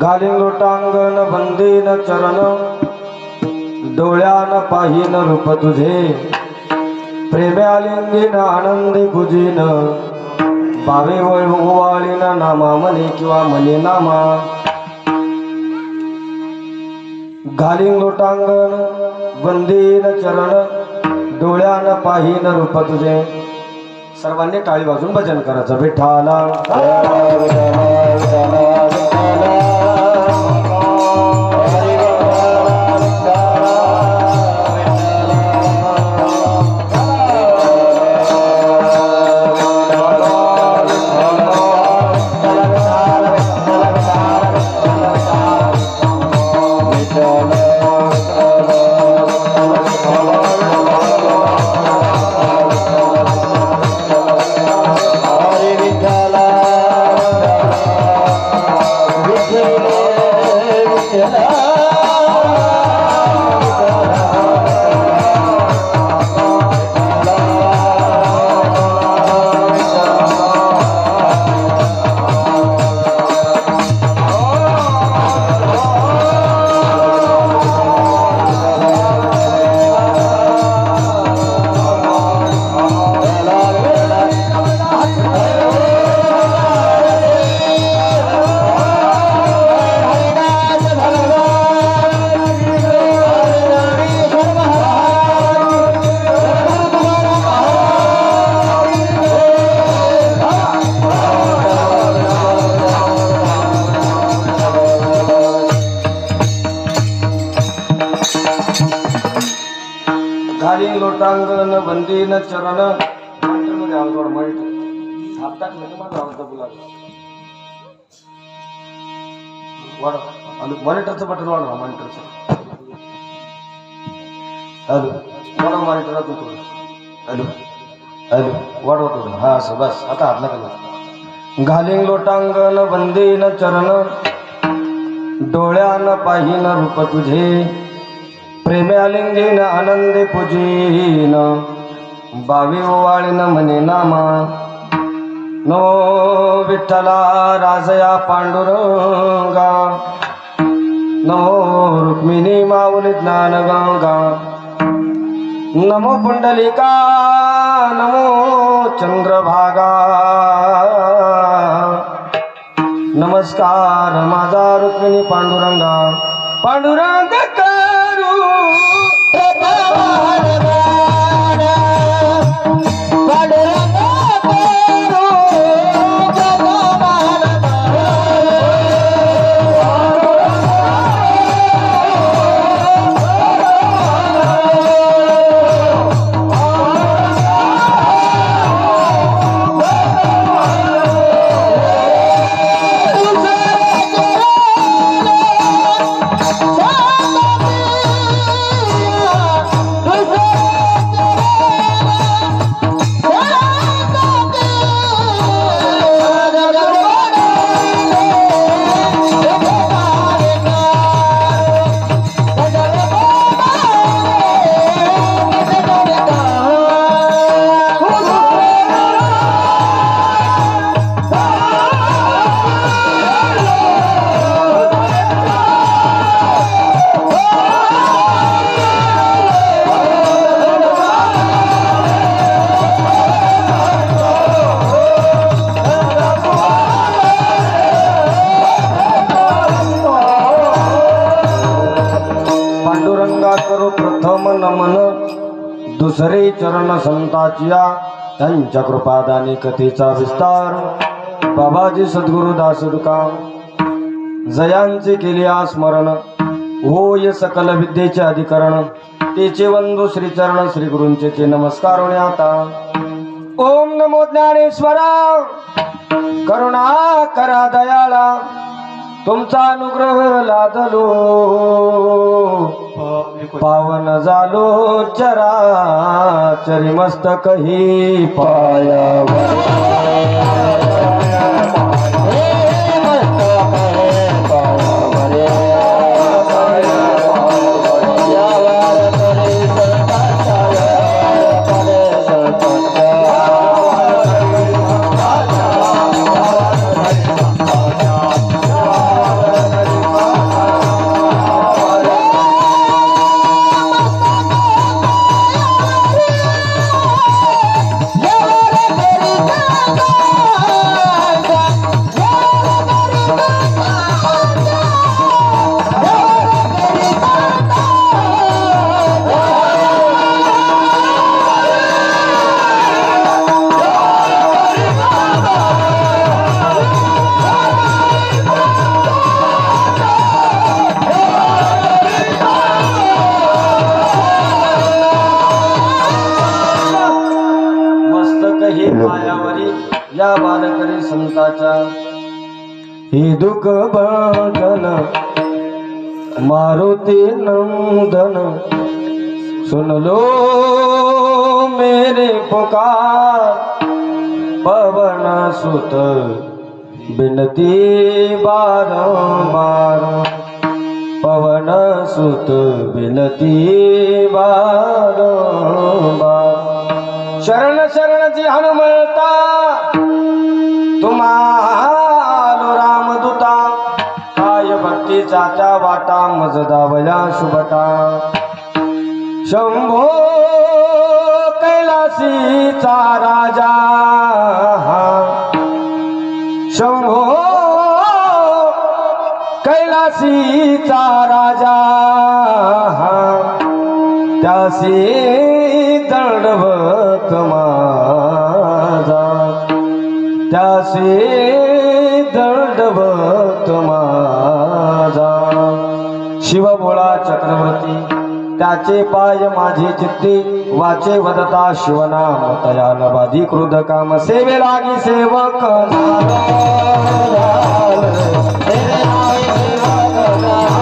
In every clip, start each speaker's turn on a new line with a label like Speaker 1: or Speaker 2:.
Speaker 1: घालीन लोटांगण बंदीन चरण डोळ्यान पाहिन रूप तुझे. प्रेम्यालिंगीन आनंदी पूजीन बावे वळवाळीन नामा मने किंवा मने नामा. घालीन लोटांगण बंदीन चरण डोळ्यान पाहिन रूप तुझे. सर्वांनी टाळी वाजून भजन करायचं. विठाला टाकलं की వాడు అందుకు दबू लागला वाढ हॅलो हॅलो. वाढवा मॉनिटर अजून थोडं हॅलो. हॅलो. वाढवा थोडं. हा असं बस. आता घालीन लोटांगण बंदीन चरण. डोळ्यान पाहिन रूप तुझे. प्रेम्यालिंगीन आनंदे पूजीन. बावी ओवाळीन म्हणे नामा. नो विठ्ठला राजया पांडुरंगा. नमो रुक्मिणी माऊली ज्ञान गंगा नमो पुंडलिका नमो चंद्रभागा. नमस्कार माझा रुक्मिणी पांडुरंगा. पांडुरंग करू दुसरे चरण संताचिया त्यांच्या कृपादानी कथेचा विस्तार. बाबाजी सद्गुरु दास दुका जयांचे केले स्मरण होय सकल विद्येचे अधिकरण. तेचे वंदू श्रीचरण श्री गुरूंचे ते नमस्कार होणे आता. ओम नमो ज्ञानेश्वरा करुणा करा दयाळा तुमचा अनुग्रह लादलो. पावन झालो चरा चरी मस्तक ही पायावर. पवन सुत बिनती बारंबार पवन सुत बिनती बारंबार शरण शरणची हनुमंता तुम्हाला रामदूता काय भक्तीचा त्या वाटा मज दावया शुभटा। शंभो कैलासीचा राजा शंभो कैलासीचा राजा त्यासी दंडवत माझा. त्यासी दंडवत माझा. शिवभोळा चक्रवर्ती त्याचे पाय माझे चित्ते वाचे वदता शिवनाम तया नवादी क्रुध काम सेवे लागी सेवक सेवे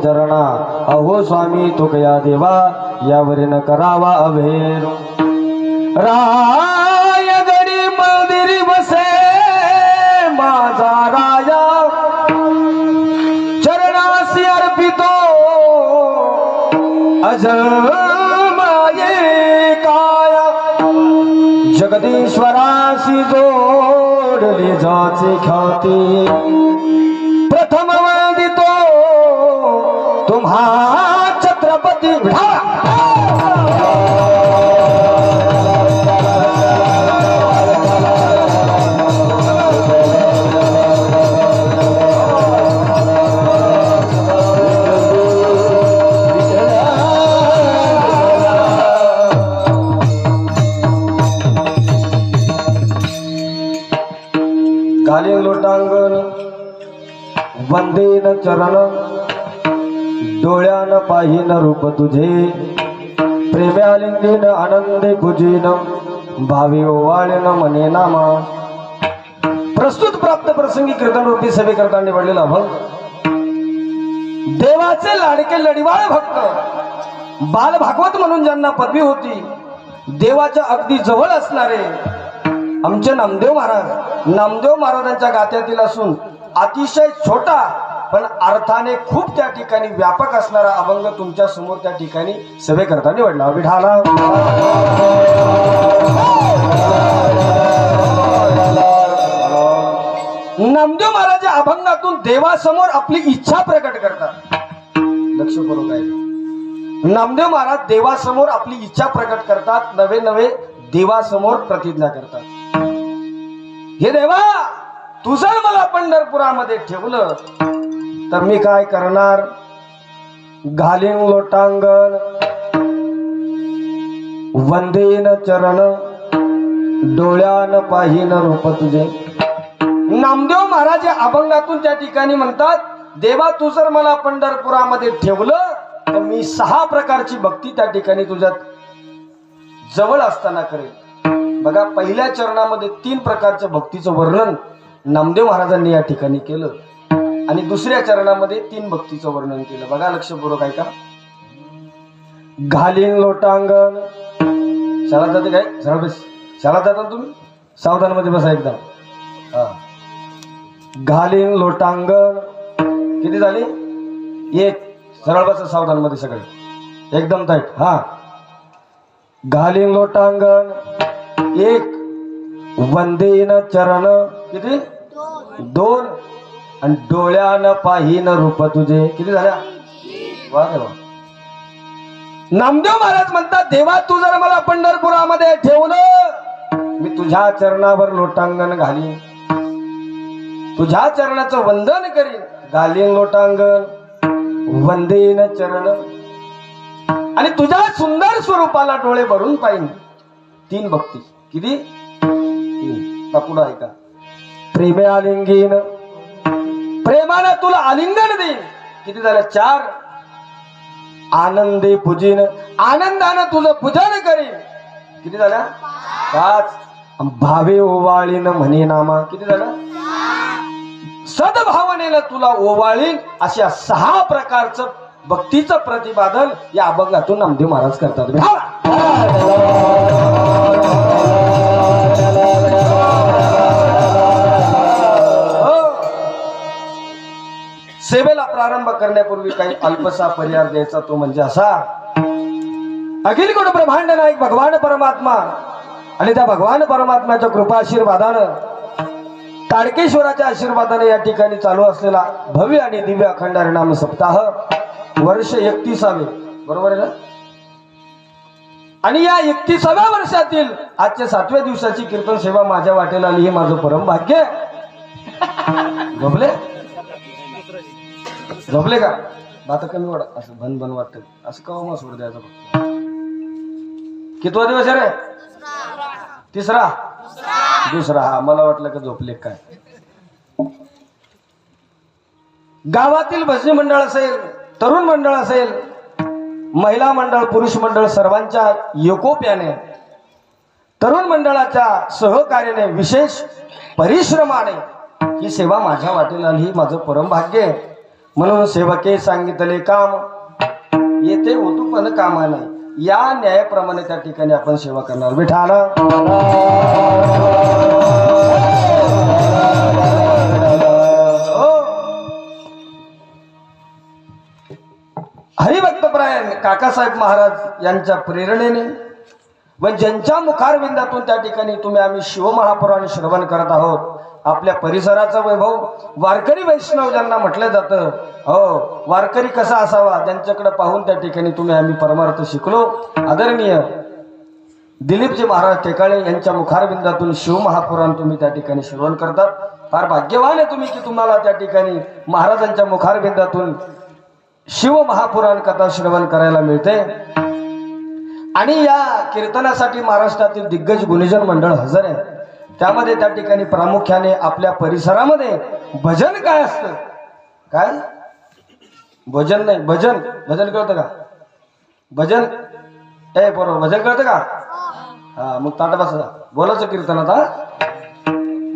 Speaker 1: चरणा अहो स्वामी तुकया देवा यावरी न करावा अभेर. रायगडी मंदिरी बसे माझा राजा. चरणासी अर्पितो. अजमाये काया. जगदीश्वराशी जोडली जाचे ख्याती. प्रथम तुम्हा छत्रपती विठाळा लोटांगण वंदेन चरण. डोळ्यान पाहिन रूप तुझे. प्रेम्यालिंगीन आनंदे भुजीन भावी ओवाळेन मने नामा. प्रस्तुत प्राप्त प्रसंगी कीर्तन रूपी सभेकरता निवडलेला भक्त देवाचे लाडके लढिवाळ भक्त. बाल भागवत म्हणून ज्यांना पदवी होती देवाच्या अगदी जवळ असणारे आमचे नामदेव महाराज नामदेव महाराजांच्या गात्यातील असून अतिशय छोटा पण अर्थाने खूप त्या ठिकाणी व्यापक असणारा अभंग तुमच्यासमोर त्या ठिकाणी सभेकरता निवडला. विठाला नामदेव महाराज या अभंगातून देवासमोर आपली इच्छा प्रकट करतात. लक्ष करू काय? नामदेव महाराज देवासमोर आपली इच्छा प्रकट करतात नवे नवे देवासमोर प्रतिज्ञा करतात. हे देवा तू जर मला पंढरपुरामध्ये ठेवलं. तर मी काय करणार? घालीन लोटांगण वंदेन चरण डोळ्यान पाहिन रूप तुझे. नामदेव महाराज या अभंगातून त्या ठिकाणी म्हणतात देवा तू जर मला पंढरपुरामध्ये ठेवलं तर मी सहा प्रकारची भक्ती त्या ठिकाणी तुझ्या जवळ असताना करेल बघा पहिल्या चरणामध्ये तीन प्रकारच्या भक्तीचं वर्णन नामदेव महाराजांनी या ठिकाणी केलं. आणि दुसऱ्या चरणामध्ये तीन भक्तीचं वर्णन केलं. बघा लक्षपूर्वक ऐका. घालीन लोटांगण. शाळा जाते काय? सरळ बस. शाळा जाता तुम्ही? सावधानमध्ये बसा एकदम हा. घालीन लोटांगण. किती झाली? एक. सरळ बसा सावधानमध्ये सगळे. एकदम टाईट हा. घालीन लोटांगण. एक. वंदेन चरण. किती? दोन. आणि डोळ्यानं पाहीन रूप तुझे. किती झाल्या? वा देवा. नामदेव महाराज म्हणतात देवा तू जर मला पंढरपुरामध्ये ठेवलं मी तुझ्या चरणावर लोटांगण घालीन. तुझ्या चरणाचं वंदन करीन. घालीन लोटांगण. वंदेन चरण. आणि तुझ्या सुंदर स्वरूपाला डोळे भरून पाहिन. तीन भक्ती. किती? तीन. पुढं ऐका. प्रेमे आलिंगीन प्रेमानं तुला आलिंगन देईन. किती झालं? चार. आनंदी पूजीन आनंदानं तुझं पूजन करीन. किती झाल्या पाच. भावे ओवाळीन म्हणे नामा किती झालं? सद्भावनेनं तुला ओवाळीन. अशा सहा प्रकारचं भक्तीचं प्रतिपादन या अभंगातून नामदेव महाराज करतात. सेवेला प्रारंभ करण्यापूर्वी काही अल्पसा परिहार द्यायचा तो म्हणजे असा अखिल गुण ब्रह्मांड नायक भगवान परमात्मा आणि त्या भगवान परमात्म्याच्या कृपा आशीर्वादानं ताडकेश्वराच्या आशीर्वादाने या ठिकाणी चालू असलेला भव्य आणि दिव्य अखंड हरिनाम सप्ताह वर्ष एकतीसावे. बरोबर आहे ना? आणि या एकतीसाव्या वर्षातील आजच्या सातव्या दिवसाची कीर्तन सेवा माझ्या वाटेला आली हे माझं परम भाग्य झोपले झोपले का? आता कमी वाढ. असं बन बन वाटत. असं कवा मग सोड द्यायचं फक्त. कितवा दिवस आहे रे? तिसरा? दुसरा. हा मला वाटलं का झोपले काय? गावातील भजनी मंडळ असेल तरुण मंडळ असेल महिला मंडळ पुरुष मंडळ सर्वांच्या एकोप्याने तरुण मंडळाच्या सहकार्याने विशेष परिश्रमाने ही सेवा माझ्या वाटेला ही माझं परम भाग्य आहे. म्हणून सेवके सांगितले काम. येथे होतो पण काम नाही या न्यायाप्रमाणे त्या ठिकाणी आपण सेवा करणार. विठाला. हो. काकासाहेब महाराज यांच्या प्रेरणेने व ज्यांच्या मुखारविंदातून त्या ठिकाणी तुम्ही आम्ही शिवमहापुराण श्रवण करत आहोत आपल्या परिसराचा वैभव वारकरी वैष्णव ज्यांना म्हटलं जातं. हो वारकरी कसा असावा? त्यांच्याकडे पाहून त्या ठिकाणी तुम्ही आम्ही परमार्थ शिकलो. आदरणीय दिलीपजी महाराज टेकाळे यांच्या मुखारबिंदातून शिवमहापुराण तुम्ही त्या ठिकाणी श्रवण करतात. फार भाग्यवान आहे तुम्ही की तुम्हाला त्या ठिकाणी महाराजांच्या मुखारबिंदातून शिव महापुराण कथा श्रवण करायला मिळते. आणि या कीर्तनासाठी महाराष्ट्रातील दिग्गज गुणीजन मंडळ हजर आहे. त्यामध्ये त्या ठिकाणी प्रामुख्याने आपल्या परिसरामध्ये भजन काय असतं? काय? भजन नाही भजन. भजन कळतं का? भजन? ए बरोबर. भजन कळतं का? हा मग ताट बसा. बोलायचं कीर्तन आता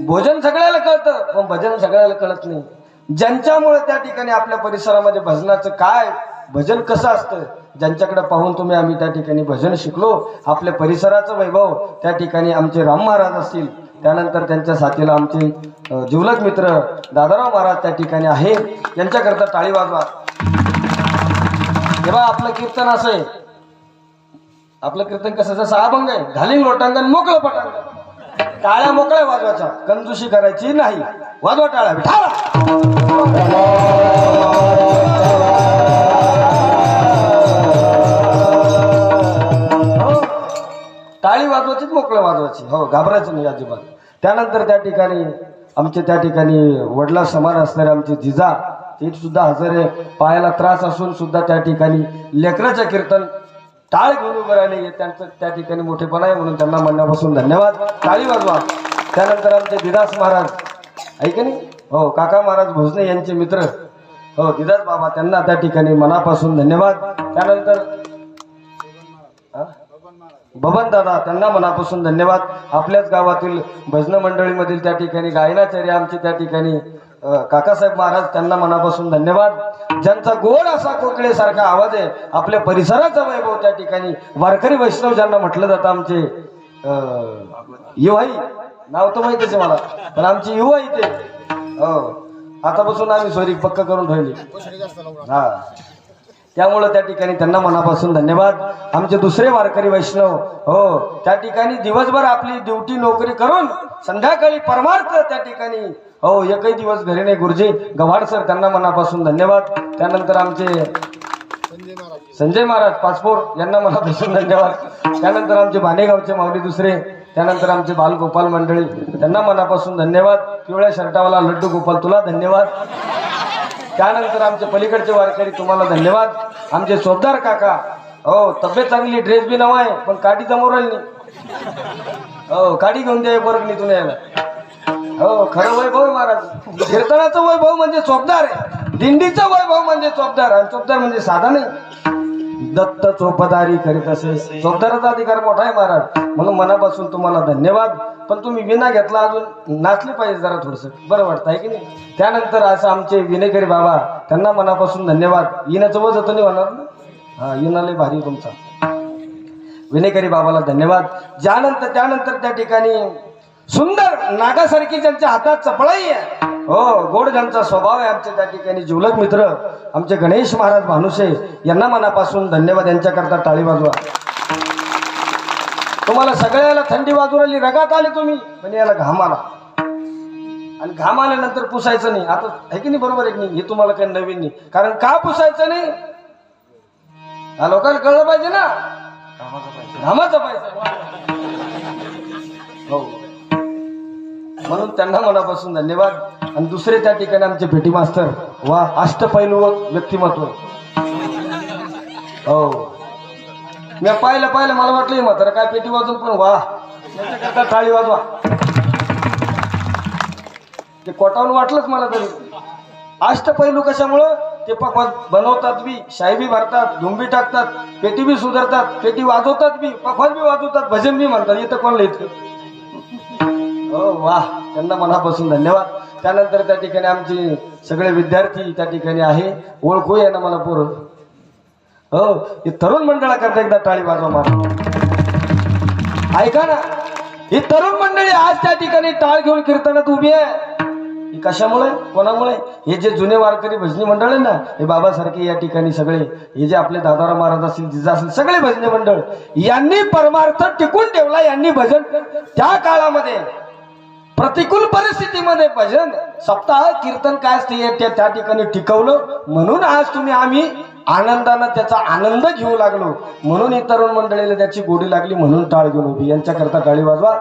Speaker 1: भोजन सगळ्याला कळतं पण भजन सगळ्याला कळत नाही. ज्यांच्यामुळे त्या ठिकाणी आपल्या परिसरामध्ये भजनाचं काय भजन कसं असतं ज्यांच्याकडे पाहून तुम्ही आम्ही त्या ठिकाणी भजन शिकलो आपल्या परिसराचं वैभव त्या ठिकाणी आमचे राम महाराज असतील त्यानंतर त्यांच्या साथीला आमचे अ, मित्र दादाराव महाराज त्या ठिकाणी आहे यांच्याकरता टाळी वाजवा. तेव्हा आपलं कीर्तन असं आहे. आपलं कीर्तन कसं जसं अभंग आहे घालीन लोटांगण मोकळं पटांगण. टाळ्या मोकळ्या वाजवायच्या कंजुशी करायची नाही. वाजवा टाळ्या टाळी वाजवायची मोकळं वाजवायची? हो घाबरायचं नाही अजिबात. त्यानंतर त्या ठिकाणी आमचे त्या ठिकाणी वडला समान असणारे आमचे जिजा ते सुद्धा हजर आहे पायाला त्रास असून सुद्धा त्या ठिकाणी लेकराचं कीर्तन टाळ घेऊन उभं राहिले. त्यांचं त्या ठिकाणी मोठेपणा आहे म्हणून त्यांना म्हणण्यापासून धन्यवाद. टाळी वाजवा. त्यानंतर आमचे दिदास महाराज ऐक नाही? हो काका महाराज भोसले यांचे मित्र. हो दिदास बाबा त्यांना त्या ठिकाणी मनापासून धन्यवाद. त्यानंतर बबन दादा त्यांना मनापासून धन्यवाद. आपल्याच गावातील भजन मंडळीमधील त्या ठिकाणी गायनाचार्य आमचे त्या ठिकाणी काकासाहेब महाराज त्यांना मनापासून धन्यवाद. ज्यांचा गोड असा कोकळेसारखा आवाज आहे आपल्या परिसराचा वैभव त्या ठिकाणी. वारकरी वैष्णव ज्यांना म्हटलं जातं आमचे युवाई. नाव तर माहितीच आहे मला पण आमची युवाई ते. हो आतापासून आम्ही स्वरी पक्क करून ठेवली हा. त्यामुळं त्या ठिकाणी त्यांना मनापासून धन्यवाद. आमचे दुसरे वारकरी वैष्णव हो त्या ठिकाणी दिवसभर आपली ड्युटी नोकरी करून संध्याकाळी परमार्थ त्या ठिकाणी हो एकही दिवस घरी नाही. गुरुजी गव्हाड सर त्यांना मनापासून धन्यवाद. त्यानंतर आमचे संजय महाराज पासपोर्ट यांना मनापासून धन्यवाद. त्यानंतर आमचे भानेगावचे माऊली दुसरे त्यानंतर आमचे बालगोपाल मंडळी त्यांना मनापासून धन्यवाद. पिवळ्या शर्टावाला लड्डू गोपाल तुला धन्यवाद. त्यानंतर आमचे पलीकडचे वारकरी तुम्हाला धन्यवाद. आमचे सोबदार काका. हो तब्येत चांगली ड्रेस बी नवा आहे पण काठी समोर आली नाही. हो काठी घेऊन द्या बरं तुम्ही यायला. हो खरं वैभव आहे महाराज. कीर्तनाचं वैभव म्हणजे सोबदार आहे. दिंडीचं वैभव म्हणजे चोपदार आणि चोपदार म्हणजे साधा नाही. दत्त चोपदारी करीत असे चोपदाराचा अधिकार मोठा आहे महाराज. म्हणून मनापासून तुम्हाला धन्यवाद. पण तुम्ही विना घेतला अजून नाचले पाहिजे जरा थोडस. बरं वाटत आहे की नाही? त्यानंतर असं आमचे विनेकरी बाबा त्यांना मनापासून धन्यवाद. येण्याचं वज होतं नाही होणार ना? हा येणारे भारी तुमचा. विनेकरी बाबाला धन्यवाद. ज्यानंतर त्यानंतर त्या ठिकाणी सुंदर नागासारखी ज्यांच्या हातात चपळाई आहे. हो गोड ज्यांचा स्वभाव आहे आमचे त्या ठिकाणी. जिवलक मित्र आमचे गणेश महाराज भानुसे यांना मनापासून धन्यवाद. यांच्याकरता टाळी वाजवा. तुम्हाला सगळ्याला थंडी वाजून आली रगात आले तुम्ही. पण याला घाम आला. आणि घाम आल्यानंतर पुसायचं नाही. आता आहे की नाही बरोबर आहे की नाही? हे तुम्हाला काही नवीन नाही. कारण का पुसायचं नाही? हा लोकांना कळलं पाहिजे ना. घामाचा पाहिजे. हो. म्हणून त्यांना मनापासून धन्यवाद. आणि दुसरे त्या ठिकाणी आमचे भेटी मास्तर वा अष्टपैलू व्यक्तिमत्व. हो. मी पाहिलं पाहिलं मला वाटलं म्हातारा काय पेटी वाजून पण वा. त्याच्याकरता टाळी वाजवा. ते कोटावून वाटलंच मला तरी. अष्टपैलू कशामुळं? ते पकवान बनवतात बी शाही बी भरतात धुंबी टाकतात पेटी बी सुधारतात पेटी वाजवतात बी पकवान बी वाजवतात भजन बी म्हणतात इथं कोण लिहित हो वा. त्यांना मनापासून धन्यवाद. त्यानंतर त्या ठिकाणी आमचे सगळे विद्यार्थी त्या ठिकाणी आहे. ओळखू या ना मला पोरं? हो हे तरुण मंडळाकरता एकदा टाळी वाजवा मारा ऐका ना ही तरुण मंडळी आज त्या ठिकाणी टाळ घेऊन कीर्तनात उभी आहे. ही कशामुळे? कोणामुळे? हे जे जुने वारकरी भजनी मंडळ आहे ना हे बाबासारखे या ठिकाणी सगळे हे जे आपले दादाराव महाराज असतील जिजा असतील सगळे भजनी मंडळ यांनी परमार्थ टिकून ठेवला यांनी भजन त्या काळामध्ये. प्रतिकूल परिस्थितीमध्ये भजन सप्ताह कीर्तन काय असते हे त्या त्या ठिकाणी टिकवलं. म्हणून आज तुम्ही आम्ही आनंदानं त्याचा आनंद घेऊ लागलो. म्हणून ही तरुण मंडळीला त्याची गोडी लागली म्हणून टाळ घेऊन उभी. यांच्याकरता टाळी वाजवा.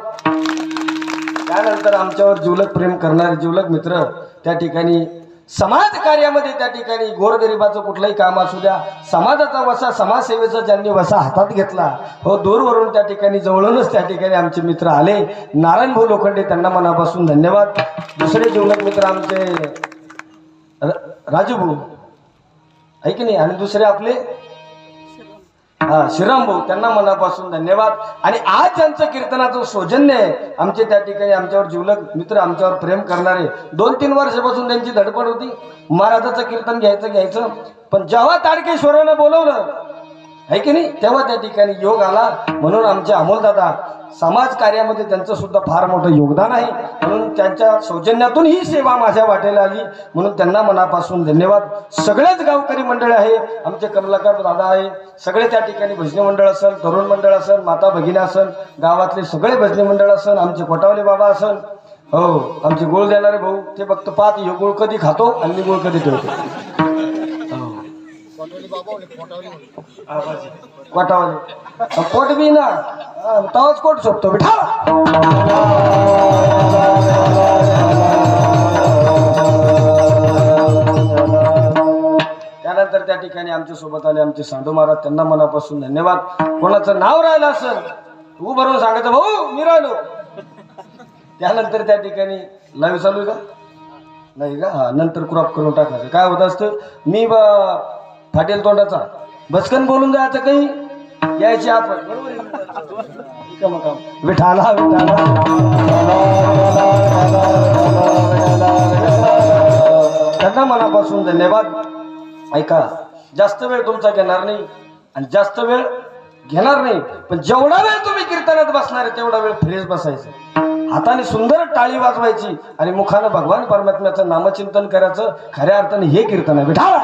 Speaker 1: त्यानंतर आमच्यावर जिवलक प्रेम करणारे जिवलक मित्र त्या ठिकाणी समाज कार्यामध्ये त्या ठिकाणी गोरगरिबाचं कुठलंही काम असू द्या समाजाचा वसा समाजसेवेचा ज्यांनी वसा हातात घेतला हो दूरवरून त्या ठिकाणी जवळूनच त्या ठिकाणी आमचे मित्र आले. नारायण भाऊ लोखंडे त्यांना मनापासून धन्यवाद. दुसरे जिवलक मित्र आमचे र- राजू भाऊ. आहे की नाही? आणि दुसरे आपले श्रीराम भाऊ त्यांना मनापासून धन्यवाद. आणि आज त्यांचं कीर्तनाचं सौजन्य आहे. आमचे त्या ठिकाणी आमच्यावर जिवलक मित्र आमच्यावर प्रेम करणारे दोन तीन वर्षापासून त्यांची धडपड होती. महाराजाचं कीर्तन घ्यायचं घ्यायचं. पण जेव्हा ताडकेश्वरानं बोलवलं आहे की नाही? तेव्हा त्या ठिकाणी योग आला. म्हणून आमचे अमोलदादा समाज कार्यामध्ये त्यांचं सुद्धा फार मोठं योगदान आहे. म्हणून त्यांच्या सौजन्यातून ही सेवा माझ्या वाटेला आली. म्हणून त्यांना मनापासून धन्यवाद. सगळेच गावकरी मंडळ आहे. आमचे कमलाकार दादा आहे. सगळे त्या ठिकाणी भजनी मंडळ असेल तरुण मंडळ असेल माता भगिनी असेल गावातले सगळे भजनी मंडळ असेल आमचे कोटावले बाबा असेल हो आमचे गोळ देणारे भाऊ ते फक्त पाहत हे गुळ कधी खातो आणि गोळ गुळ कधी ठेवतो कोटावले कोट बी ना. तवाच कोट सोपतो बिठा त्यानंतर त्या ठिकाणी आमच्यासोबत आले आमचे सांडू महाराज. त्यांना मनापासून धन्यवाद. कोणाचं नाव राहिलं असेल तू बरोबर सांगायचं. भाऊ मी राहिलो. त्यानंतर त्या ठिकाणी लाईव्ह चालू आहे का? नाही का? हा नंतर क्रॉप करून टाकायचं. काय होत असतं? मी ब- फाटेल तोंडाचा. बचकन बोलून जायचं काही? यायची आपण. बरोबर? विठाला विठाला. त्यांना मनापासून धन्यवाद. ऐका जास्त वेळ तुमचा घेणार नाही आणि जास्त वेळ घेणार नाही. पण जेवढा वेळ तुम्ही कीर्तनात बसणार आहे तेवढा वेळ फ्रेश बसायचं. हाताने सुंदर टाळी वाजवायची. आणि मुखानं भगवान परमात्म्याचं नामचिंतन करायचं. खऱ्या अर्थाने हे कीर्तन आहे. विठाला